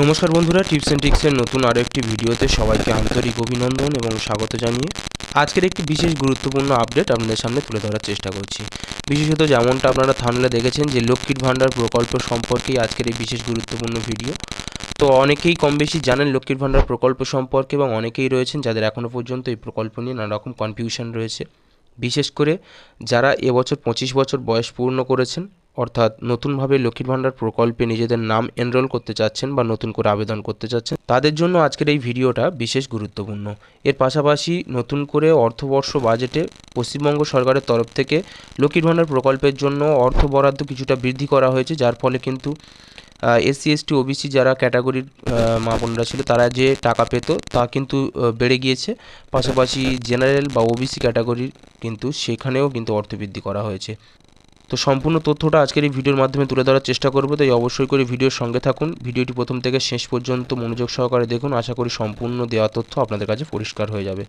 নমস্কার বন্ধুরা, tips and ট্রিক্সের নতুন আরও একটি ভিডিওতে সবাইকে আন্তরিক অভিনন্দন এবং স্বাগত জানিয়ে আজকের একটি বিশেষ গুরুত্বপূর্ণ আপডেট আপনাদের সামনে তুলে ধরার চেষ্টা করছি। বিশেষত যেমনটা আপনারা থামলে দেখেছেন যে লক্ষ্মীর ভাণ্ডার প্রকল্প সম্পর্কেই আজকের এই বিশেষ গুরুত্বপূর্ণ ভিডিও। তো অনেকেই কম বেশি জানেন লক্ষ্মীর ভাণ্ডার প্রকল্প সম্পর্কে এবং অনেকেই রয়েছেন যাদের এখনও পর্যন্ত এই প্রকল্প নিয়ে নানারকম কনফিউশন রয়েছে। বিশেষ করে যারা এবছর পঁচিশ বছর বয়স পূর্ণ করেছেন অর্থাৎ নতুনভাবে লক্ষ্মীর ভাণ্ডার প্রকল্পে নিজেদের নাম এনরোল করতে চাচ্ছেন বা নতুন করে আবেদন করতে চাচ্ছেন, তাদের জন্য আজকের এই ভিডিওটা বিশেষ গুরুত্বপূর্ণ। এর পাশাপাশি নতুন করে অর্থবর্ষ বাজেটে পশ্চিমবঙ্গ সরকারের তরফ থেকে লক্ষ্মীর ভাণ্ডার প্রকল্পের জন্য অর্থ বরাদ্দ কিছুটা বৃদ্ধি করা হয়েছে, যার ফলে কিন্তু এসসি, এসটি, ওবিসি যারা ক্যাটাগরির মা বোনরা ছিল তারা যে টাকা পেত তা কিন্তু বেড়ে গিয়েছে। পাশাপাশি জেনারেল বা ওবিসি ক্যাটাগরির কিন্তু সেখানেও কিন্তু অর্থ বৃদ্ধি করা হয়েছে। তো সম্পূর্ণ তথ্যটা আজকের এই ভিডিওর মাধ্যমে তুলে ধরার চেষ্টা করব, তাই অবশ্যই করে ভিডিওর সঙ্গে থাকুন। ভিডিওটি প্রথম থেকে শেষ পর্যন্ত মনোযোগ সহকারে দেখুন। আশা করি সম্পূর্ণ দেওয়া তথ্য আপনাদের কাছে পরিষ্কার হয়ে যাবে।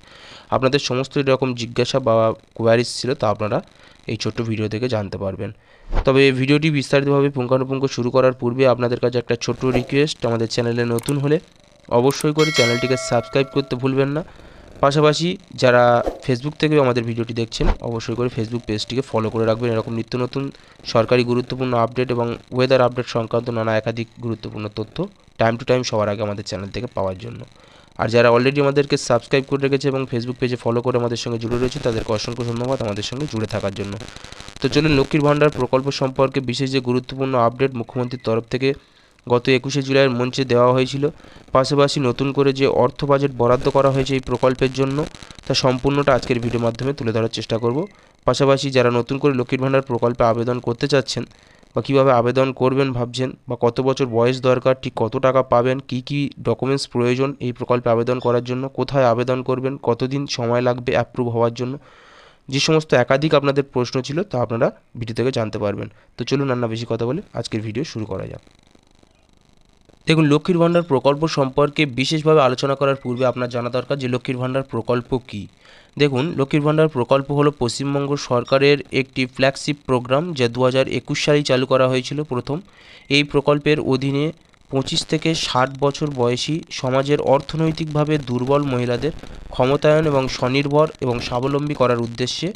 আপনাদের সমস্ত রকম জিজ্ঞাসা বা কোয়ারিজ ছিল তা আপনারা এই ছোট্ট ভিডিও থেকে জানতে পারবেন। তবে এই ভিডিওটি বিস্তারিতভাবে পুঙ্খানুপুঙ্খ শুরু করার পূর্বে আপনাদের কাছে একটা ছোট্ট রিকোয়েস্ট আমাদের চ্যানেলে নতুন হলে অবশ্যই করে চ্যানেলটিকে সাবস্ক্রাইব করতে ভুলবেন না। পাশাপাশি যারা ফেসবুক থেকেও আমাদের ভিডিওটি দেখছেন, অবশ্যই করে ফেসবুক পেজটিকে ফলো করে রাখবেন। এরকম নিত্য নতুন সরকারি গুরুত্বপূর্ণ আপডেট এবং ওয়েদার আপডেট সংক্রান্ত নানা একাধিক গুরুত্বপূর্ণ তথ্য টাইম টু টাইম সবার আগে আমাদের চ্যানেল থেকে পাওয়ার জন্য। আর যারা অলরেডি আমাদেরকে সাবস্ক্রাইব করে রেখেছে এবং ফেসবুক পেজে ফলো করে আমাদের সঙ্গে জুড়ে রয়েছে তাদেরকে অসংখ্য ধন্যবাদ আমাদের সঙ্গে জুড়ে থাকার জন্য। তো চলুন লক্ষ্মীর ভাণ্ডার প্রকল্প সম্পর্কে বিশেষ যে গুরুত্বপূর্ণ আপডেট মুখ্যমন্ত্রীর তরফ থেকে গত একুশে জুলাইয়ের মঞ্চে দেওয়া হয়েছিল। পাশাপাশি নতুন করে যে অর্থ বাজেট বরাদ্দ করা হয়েছে এই প্রকল্পের জন্য, তা সম্পূর্ণটা আজকের ভিডিওর মাধ্যমে তুলে ধরার চেষ্টা করব। পাশাপাশি যারা নতুন করে লক্ষ্মীর ভাণ্ডার প্রকল্পে আবেদন করতে চাচ্ছেন বা কীভাবে আবেদন করবেন ভাবছেন বা কত বছর বয়স দরকার, ঠিক কত টাকা পাবেন, কি কি ডকুমেন্টস প্রয়োজন এই প্রকল্পে আবেদন করার জন্য, কোথায় আবেদন করবেন, কতদিন সময় লাগবে অ্যাপ্রুভ হওয়ার জন্য, যে সমস্ত একাধিক আপনাদের প্রশ্ন ছিল তা আপনারা ভিডিও থেকে জানতে পারবেন। তো চলুন আর না বেশি কথা বলে আজকের ভিডিও শুরু করা যাক। দেখুন, লক্ষ্মীর ভাণ্ডার প্রকল্প সম্পর্কে বিশেষভাবে আলোচনা করার পূর্বে আপনার জানা দরকার যে লক্ষ্মীর ভাণ্ডার প্রকল্প কী। দেখুন, লক্ষ্মীর ভাণ্ডার প্রকল্প হলো পশ্চিমবঙ্গ সরকারের একটি ফ্ল্যাগশিপ প্রোগ্রাম যা দু হাজার একুশ সালেই চালু করা হয়েছিল প্রথম। এই প্রকল্পের অধীনে পঁচিশ থেকে ষাট বছর বয়সী সমাজের অর্থনৈতিকভাবে দুর্বল মহিলাদের ক্ষমতায়ন এবং স্বনির্ভর এবং স্বাবলম্বী করার উদ্দেশ্যে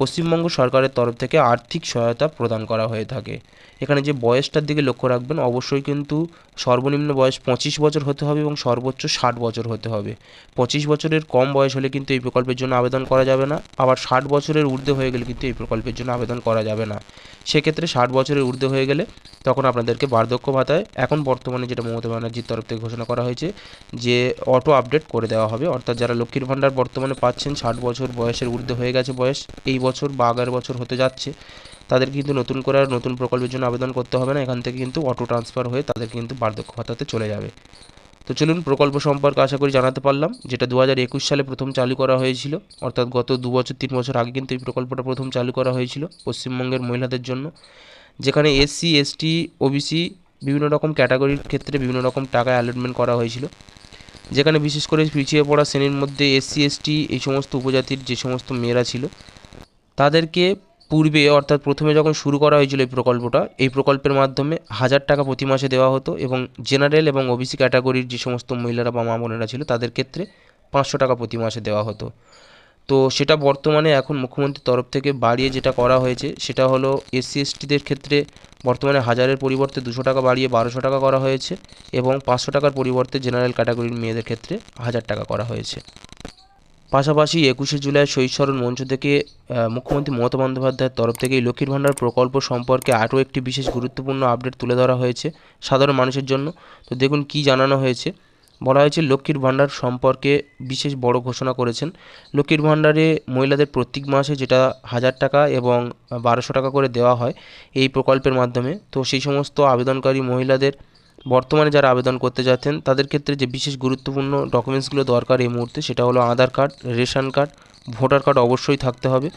পশ্চিমবঙ্গ সরকারের তরফ থেকে আর্থিক সহায়তা প্রদান করা হয়ে থাকে। এখানে যে বয়সটার দিকে লক্ষ্য রাখবেন, অবশ্যই কিন্তু সর্বনিম্ন বয়স পঁচিশ বছর হতে হবে এবং সর্বোচ্চ ষাট বছর হতে হবে। পঁচিশ বছরের কম বয়স হলে কিন্তু এই প্রকল্পের জন্য আবেদন করা যাবে না। আবার ষাট বছরের ঊর্ধ্বে হয়ে গেলে কিন্তু এই প্রকল্পের জন্য আবেদন করা যাবে না। সেক্ষেত্রে ষাট বছরের ঊর্ধ্বে হয়ে গেলে তখন আপনাদেরকে বার্ধক্য ভাতায় এখন বর্তমানে যেটা মমতা ব্যানার্জির তরফ থেকে ঘোষণা করা হয়েছে যে অটো আপডেট করে দেওয়া হবে। অর্থাৎ যারা লক্ষ্মীর ভাণ্ডার বর্তমানে পাচ্ছেন ষাট বছর বয়সের ঊর্ধ্বে হয়ে গেছে বয়স, এই বছর বা আগের বছর হতে যাচ্ছে। তাদের কিন্তু নতুন করে আর নতুন প্রকল্পের জন্য আবেদন করতে হবে না। এখান থেকে কিন্তু অটো ট্রান্সফার হয়ে তাদের কিন্তু বার্ধক্য ভাতাতে চলে যাবে। তো চলুন প্রকল্প সম্পর্কে আশা করি জানাতে পারলাম, যেটা দু হাজার একুশ সালে প্রথম চালু করা হয়েছিল। অর্থাৎ গত দু বছর, তিন বছর আগে কিন্তু এই প্রকল্পটা প্রথম চালু করা হয়েছিল পশ্চিমবঙ্গের মহিলাদের জন্য। যেখানে এসসি, এসটি, ওবিসি বিভিন্ন রকম ক্যাটাগরির ক্ষেত্রে বিভিন্ন রকম টাকা অ্যালটমেন্ট করা হয়েছিল। যেখানে বিশেষ করে পিছিয়ে পড়া শ্রেণির মধ্যে এসসি, এসটি এই সমস্ত উপজাতির যে সমস্ত মেয়েরা ছিল, তাদেরকে পূর্বে অর্থাৎ প্রথমে যখন শুরু করা হয়েছিল এই প্রকল্পটা, এই প্রকল্পের মাধ্যমে হাজার টাকা প্রতি মাসে দেওয়া হতো এবং জেনারেল এবং ওবিসি ক্যাটাগরির যে সমস্ত মহিলারা বা মা বোনেরা ছিল তাদের ক্ষেত্রে পাঁচশো টাকা প্রতি মাসে দেওয়া হতো। তো সেটা বর্তমানে এখন মুখ্যমন্ত্রীর তরফ থেকে বাড়িয়ে যেটা করা হয়েছে, সেটা হলো এসসি, এসটিদের ক্ষেত্রে বর্তমানে হাজারের পরিবর্তে দুশো টাকা বাড়িয়ে বারোশো টাকা করা হয়েছে এবং পাঁচশো টাকার পরিবর্তে জেনারেল ক্যাটাগরির মেয়েদের ক্ষেত্রে হাজার টাকা করা হয়েছে। পাশাপাশি একুশে জুলাই শহীদ মঞ্চ থেকে মুখ্যমন্ত্রী মমতা বন্দ্যোপাধ্যায়ের তরফ থেকে এই লক্ষ্মীর ভাণ্ডার প্রকল্প সম্পর্কে আরও একটি বিশেষ গুরুত্বপূর্ণ আপডেট তুলে ধরা হয়েছে সাধারণ মানুষের জন্য। তো দেখুন কি জানানো হয়েছে। বলা হয়েছে, লক্ষ্মীর ভাণ্ডার সম্পর্কে বিশেষ বড় ঘোষণা করেছেন। লক্ষ্মীর ভাণ্ডারে মহিলাদের প্রত্যেক মাসে যেটা হাজার টাকা এবং বারোশো টাকা করে দেওয়া হয় এই প্রকল্পের মাধ্যমে। তো সেই সমস্ত আবেদনকারী মহিলাদের বর্তমানে যারা আবেদন করতে যাচ্ছেন, তাদের ক্ষেত্রে যে বিশেষ গুরুত্বপূর্ণ ডকুমেন্টসগুলো দরকার এই মুহূর্তে, সেটা হলো Aadhaar card, ration card, voter card অবশ্যই থাকতে হবে।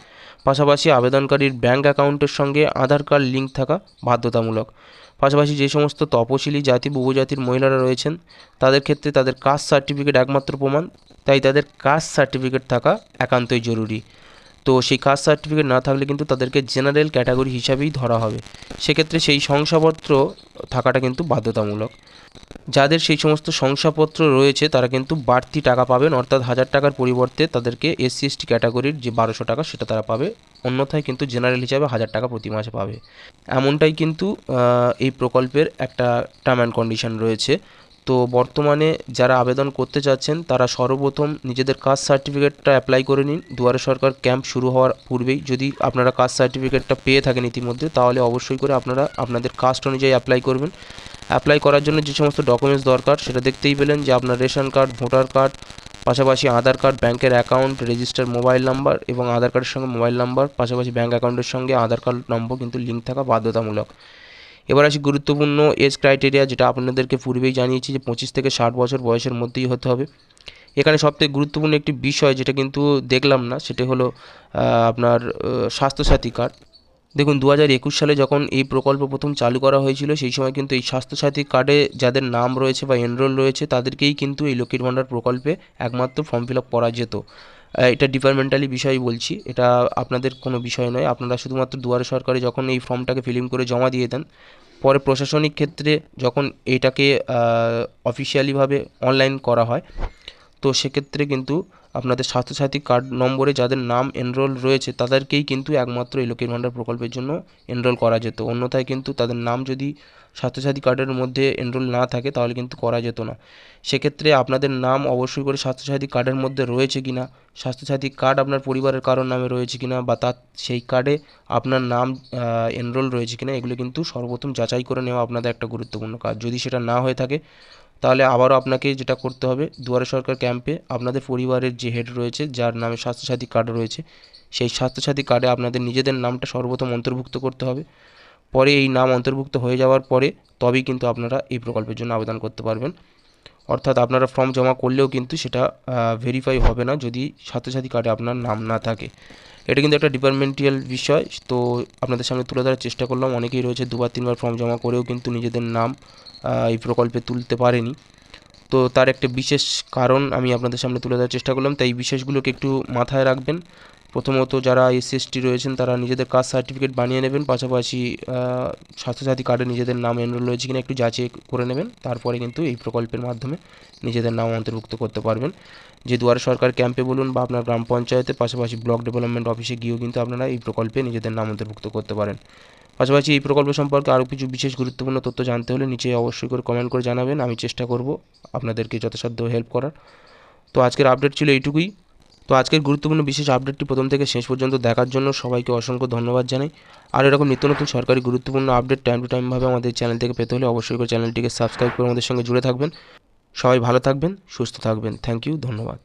পাশাপাশি আবেদনকারীর ব্যাঙ্ক অ্যাকাউন্টের সঙ্গে আধার কার্ড লিঙ্ক থাকা বাধ্যতামূলক। পাশাপাশি যে সমস্ত তপশিলি জাতি উপজাতির মহিলারা রয়েছেন, তাদের ক্ষেত্রে তাদের কাস্ট সার্টিফিকেট একমাত্র প্রমাণ, তাই তাদের কাস্ট সার্টিফিকেট থাকা একান্তই জরুরি। তো সেই কাস্ট সার্টিফিকেট না থাকলে কিন্তু তাদেরকে জেনারেল ক্যাটাগরি হিসাবেই ধরা হবে। সেক্ষেত্রে সেই শংসাপত্র থাকাটা কিন্তু বাধ্যতামূলক। যাদের সেই সমস্ত শংসাপত্র রয়েছে, তারা কিন্তু বাড়তি টাকা পাবেন, অর্থাৎ হাজার টাকার পরিবর্তে তাদেরকে এসসি এসটি ক্যাটাগরির যে বারোশো টাকা সেটা তারা পাবে। অন্যথায় কিন্তু জেনারেল হিসাবে হাজার টাকা প্রতি মাসে পাবে। এমনটাই কিন্তু এই প্রকল্পের একটা টার্ম অ্যান্ড কন্ডিশন রয়েছে। তো বর্তমানে যারা আবেদন করতে চাচ্ছেন তারা সর্বপ্রথম নিজেদের কাস্ট সার্টিফিকেটটা অ্যাপ্লাই করে নিন। দুয়ারে সরকার ক্যাম্প শুরু হওয়ার পূর্বেই যদি আপনারা কাস্ট সার্টিফিকেটটা পেয়ে থাকেন ইতিমধ্যে, তাহলে অবশ্যই করে আপনারা আপনাদের কাস্ট অনুযায়ী অ্যাপ্লাই করবেন। অ্যাপ্লাই করার জন্য যে সমস্ত ডকুমেন্টস দরকার, সেটা দেখতেই পেলেন যে আপনার রেশন কার্ড, ভোটার কার্ড, পাশাপাশি আধার কার্ড, ব্যাংকের অ্যাকাউন্ট, রেজিস্টার মোবাইল নাম্বার এবং আধার কার্ডের সঙ্গে মোবাইল নাম্বার, পাশাপাশি ব্যাঙ্ক অ্যাকাউন্টের সঙ্গে আধার কার্ড নম্বর কিন্তু লিঙ্ক থাকা বাধ্যতামূলক। এবার আসি গুরুত্বপূর্ণ এজ ক্রাইটেরিয়া যেটা আপনাদেরকে পূর্বেই জানিয়েছি যে পঁচিশ থেকে ষাট বছর বয়সের মধ্যেই হতে হবে। এখানে সবথেকে গুরুত্বপূর্ণ একটি বিষয় যেটা কিন্তু দেখলাম না, সেটা হলো আপনার স্বাস্থ্যসাথী কার্ড। দেখুন দু হাজার একুশ সালে যখন এই প্রকল্প প্রথম চালু করা হয়েছিল, সেই সময় কিন্তু এই স্বাস্থ্যসাথী কার্ডে যাদের নাম রয়েছে বা এনরোল রয়েছে, তাদেরকেই কিন্তু এই লক্ষ্মীর ভাণ্ডার প্রকল্পে একমাত্র ফর্ম ফিল আপ করা যেত। এটা ডিপার্টমেন্টালি বিষয় বলছি। এটা আপনাদের কোনো বিষয় নয়। আপনারা শুধুমাত্র দুয়ারে সরকারে যখন এই ফর্মটাকে ফিল করে জমা দিয়ে দেন, পরে প্রশাসনিক ক্ষেত্রে যখন এটাকে অফিসিয়ালিভাবে অনলাইন করা হয়, তো সেক্ষেত্রে কিন্তু আপনাদের স্বাস্থ্যসাথী কার্ড নম্বরে যাদের নাম এনরোল রয়েছে, তাদেরকেই কিন্তু একমাত্র এই লক্ষ্মীর ভাণ্ডার প্রকল্পের জন্য এনরোল করা যেত। অন্যথায় কিন্তু তাদের নাম যদি স্বাস্থ্যসাথী কার্ডের মধ্যে এনরোল না থাকে, তাহলে কিন্তু করা যেত না। সেক্ষেত্রে আপনাদের নাম অবশ্যই করে স্বাস্থ্যসাথী কার্ডের মধ্যে রয়েছে কি না স্বাস্থ্যসাথী কার্ড আপনার পরিবারের কারোর নামে রয়েছে কি না বা তার সেই কার্ডে আপনার নাম এনরোল রয়েছে কি না এগুলো কিন্তু সর্বপ্রথম যাচাই করে নেওয়া আপনাদের একটা গুরুত্বপূর্ণ কাজ। যদি সেটা না হয়ে থাকে তাহলে আবারও আপনাকে যেটা করতে হবে, দুয়ারে সরকার ক্যাম্পে আপনাদের পরিবারের যে হেড রয়েছে, যার নামে স্বাস্থ্যসাথী কার্ড রয়েছে, সেই স্বাস্থ্যসাথী কার্ডে আপনাদের নিজেদের নামটা সর্বপ্রথম অন্তর্ভুক্ত করতে হবে। পরে এই নাম অন্তর্ভুক্ত হয়ে যাওয়ার পরে তবেই কিন্তু আপনারা এই প্রকল্পের জন্য আবেদন করতে পারবেন। অর্থাৎ আপনারা ফর্ম জমা করলেও কিন্তু সেটা ভেরিফাই হবে না যদি স্বাস্থ্যসাথী কার্ডে আপনার নাম না থাকে। এটা কিন্তু একটা ডিপার্টমেন্টাল বিষয়, তো আপনাদের সামনে তুলে ধরার চেষ্টা করলাম। অনেকেই রয়েছে দুবার, তিনবার ফর্ম জমা করেও কিন্তু নিজেদের নাম এই প্রকল্পে তুলতে পারেনি। তো তার একটা বিশেষ কারণ আমি আপনাদের সামনে তুলে ধরার চেষ্টা করলাম, তাই বিশেষগুলোকে একটু মাথায় রাখবেন। প্রথমত যারা এসসি এসটি রয়েছেন, তারা নিজেদের কাস্ট সার্টিফিকেট বানিয়ে নেবেন। পাশাপাশি স্বাস্থ্যসাথী কার্ডে নিজেদের নাম এনরোল রয়েছে কিনা একটু যাচাই করে নেবেন। তারপরে কিন্তু এই প্রকল্পের মাধ্যমে নিজেদের নাম অন্তর্ভুক্ত করতে পারবেন। যে দুয়ারে সরকার ক্যাম্পে বলুন বা আপনার গ্রাম পঞ্চায়েতে, পাশাপাশি ব্লক ডেভেলপমেন্ট অফিসে গিয়েও কিন্তু আপনারা এই প্রকল্পে নিজেদের নাম অন্তর্ভুক্ত করতে পারেন। পাশাপাশি এই প্রকল্প সম্পর্কে আরও কিছু বিশেষ গুরুত্বপূর্ণ তথ্য জানতে হলে নিচে অবশ্যই করে কমেন্ট করে জানাবেন। আমি চেষ্টা করব আপনাদেরকে যথাসাধ্য হেল্প করার। তো আজকের আপডেট ছিল এইটুকুই। তো আজকের গুরুত্বপূর্ণ বিশেষ আপডেটটি প্রথম থেকে শেষ পর্যন্ত দেখার জন্য সবাইকে অসংখ্য ধন্যবাদ জানাই। আর এরকম নিত্য নতুন সরকারি গুরুত্বপূর্ণ আপডেট টাইম টু টাইমভাবে আমাদের চ্যানেল থেকে পেতে হলে অবশ্যই করে চ্যানেলটিকে সাবস্ক্রাইব করে আমাদের সঙ্গে জুড়ে থাকবেন। সবাই ভালো থাকবেন, সুস্থ থাকবেন। থ্যাংক ইউ ধন্যবাদ।